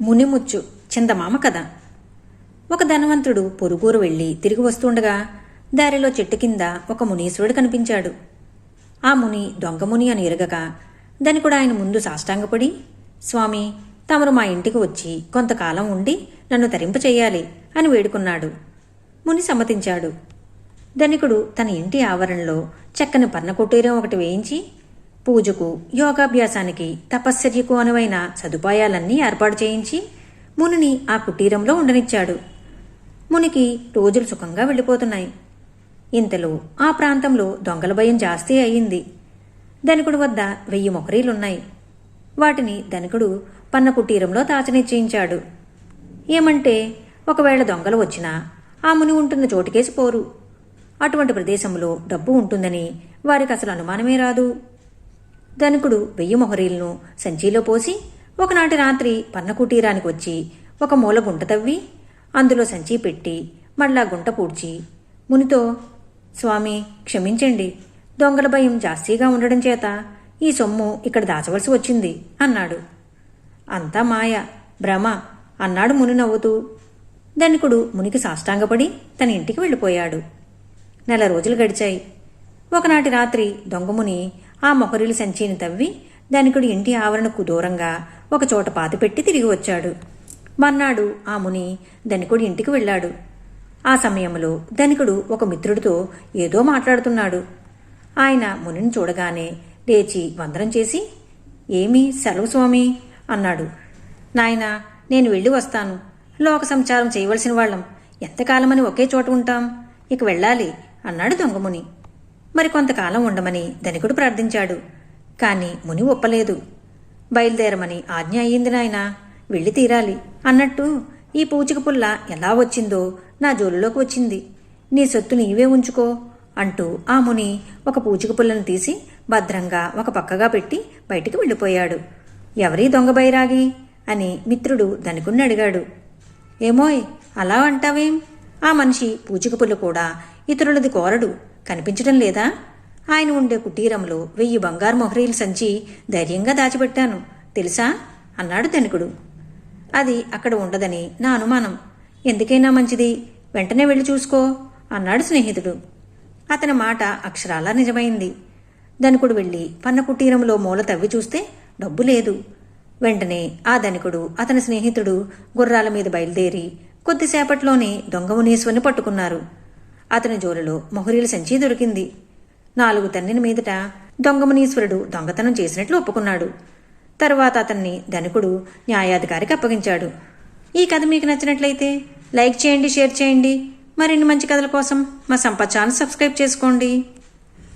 మునిముచ్చు చిందమామ కథ. ఒక ధనవంతుడు పొరుగురు వెళ్ళి తిరిగి వస్తుండగా దారిలో చెట్టు కింద ఒక మునీశ్వరుడు కనిపించాడు. ఆ ముని దొంగముని అని ఎరగక ధనికుడు ఆయన ముందు సాష్టాంగపడి స్వామి తమరు మా ఇంటికి వచ్చి కొంతకాలం ఉండి నన్ను తరింప చేయాలి అని వేడుకున్నాడు. ముని సమ్మతించాడు. ధనికుడు తన ఇంటి ఆవరణలో చక్కని పర్ణ కుటీరం ఒకటి వేయించి పూజకు యోగాభ్యాసానికి తపశ్చర్యకు అనువైన సదుపాయాలన్నీ ఏర్పాటు చేయించి మునిని ఆ కుటీరంలో ఉండనిచ్చాడు. మునికి రోజులు సుఖంగా వెళ్ళిపోతున్నాయి. ఇంతలో ఆ ప్రాంతంలో దొంగల భయం జాస్తి అయ్యింది. ధనికుడి వద్ద వెయ్యి మొకరీలున్నాయి. వాటిని ధనికుడు పన్న కుటీరంలో దాచనిశ్చయించాడు ఏమంటే ఒకవేళ దొంగలు వచ్చినా ఆ ముని ఉంటున్న చోటుకేసి పోరు. అటువంటి ప్రదేశంలో డబ్బు ఉంటుందని వారికి అసలు అనుమానమే రాదు. ధనికుడు వెయ్యి మొహరీలను సంచిలో పోసి ఒకనాటి రాత్రి పన్న కుటీరానికి వచ్చి ఒక మూల గుంట తవ్వి అందులో సంచి పెట్టి మళ్ళా గుంట పూడ్చి మునితో స్వామి క్షమించండి దొంగల భయం జాస్తిగా ఉండడం చేత ఈ సొమ్ము ఇక్కడ దాచవలసి వచ్చింది అన్నాడు. అంతా మాయ భ్రమ అన్నాడు ముని నవ్వుతూ. ధనికుడు మునికి సాష్టాంగపడి తన ఇంటికి వెళ్ళిపోయాడు. నెల రోజులు గడిచాయి. ఒకనాటి రాత్రి దొంగముని ఆ మొహరీల సంచిని తవ్వి ధనికుడు ఇంటి ఆవరణకు దూరంగా ఒకచోట పాతిపెట్టి తిరిగి వచ్చాడు. మర్నాడు ఆ ముని ధనికుడి ఇంటికి వెళ్ళాడు. ఆ సమయంలో ధనికుడు ఒక మిత్రుడితో ఏదో మాట్లాడుతున్నాడు. ఆయన మునిని చూడగానే లేచి వందనం చేసి ఏమి సెలవు స్వామి అన్నాడు. నాయనా నేను వెళ్ళి వస్తాను. లోక సంచారం చేయవలసిన వాళ్ళం. ఎంతకాలమని ఒకే చోట ఉంటాం. ఇక వెళ్ళాలి అన్నాడు దొంగముని మరి కొంతకాలం ఉండమని ధనికుడు ప్రార్థించాడు. కాని ముని ఒప్పలేదు. బయలుదేరమని ఆజ్ఞ అయ్యింది నాయనా వెళ్ళి తీరాలి. అన్నట్టు ఈ పూచిక పుల్ల ఎలా వచ్చిందో నా జోలులోకి వచ్చింది. నీ సొత్తు నీవే ఉంచుకో అంటూ ఆ ముని ఒక పూచిక పుల్లను తీసి భద్రంగా ఒక పక్కగా పెట్టి బయటికి వెళ్ళిపోయాడు. ఎవరీ దొంగ బైరాగి? అని మిత్రుడు ధనికుణ్ణి అడిగాడు. ఏమోయ్ అలా అంటావేం? ఆ మనిషి పూచిక పుల్ల కూడా ఇతరులది కోరడు. కనిపించడం లేదా? ఆయన ఉండే కుటీరంలో వెయ్యి బంగారు మొహరీలు సంచి ధైర్యంగా దాచిపెట్టాను. తెలుసా? అన్నాడు ధనికుడు. అది అక్కడ ఉండదని నా అనుమానం. ఎందుకైనా మంచిది? వెంటనే వెళ్ళి చూసుకో అన్నాడు స్నేహితుడు. అతని మాట అక్షరాలా నిజమైంది. ధనికుడు వెళ్ళి పన్న కుటీరంలో మూల తవ్వి చూస్తే డబ్బు లేదు. వెంటనే ఆ ధనికుడు అతని స్నేహితుడు గుర్రాల మీద బయలుదేరి కొద్దిసేపట్లోనే దొంగ మునీశ్వరిని పట్టుకున్నారు. అతని జోలులో మొహరీల సంచి దొరికింది. నాలుగు తన్నిన మీదట దొంగమనీశ్వరుడు దొంగతనం చేసినట్లు ఒప్పుకున్నాడు. తరువాత అతన్ని ధనికుడు న్యాయాధికారికి అప్పగించాడు. ఈ కథ మీకు నచ్చినట్లయితే లైక్ చేయండి షేర్ చేయండి. మరిన్ని మంచి కథల కోసం మా సంపత్ ఛానల్ సబ్స్క్రైబ్ చేసుకోండి.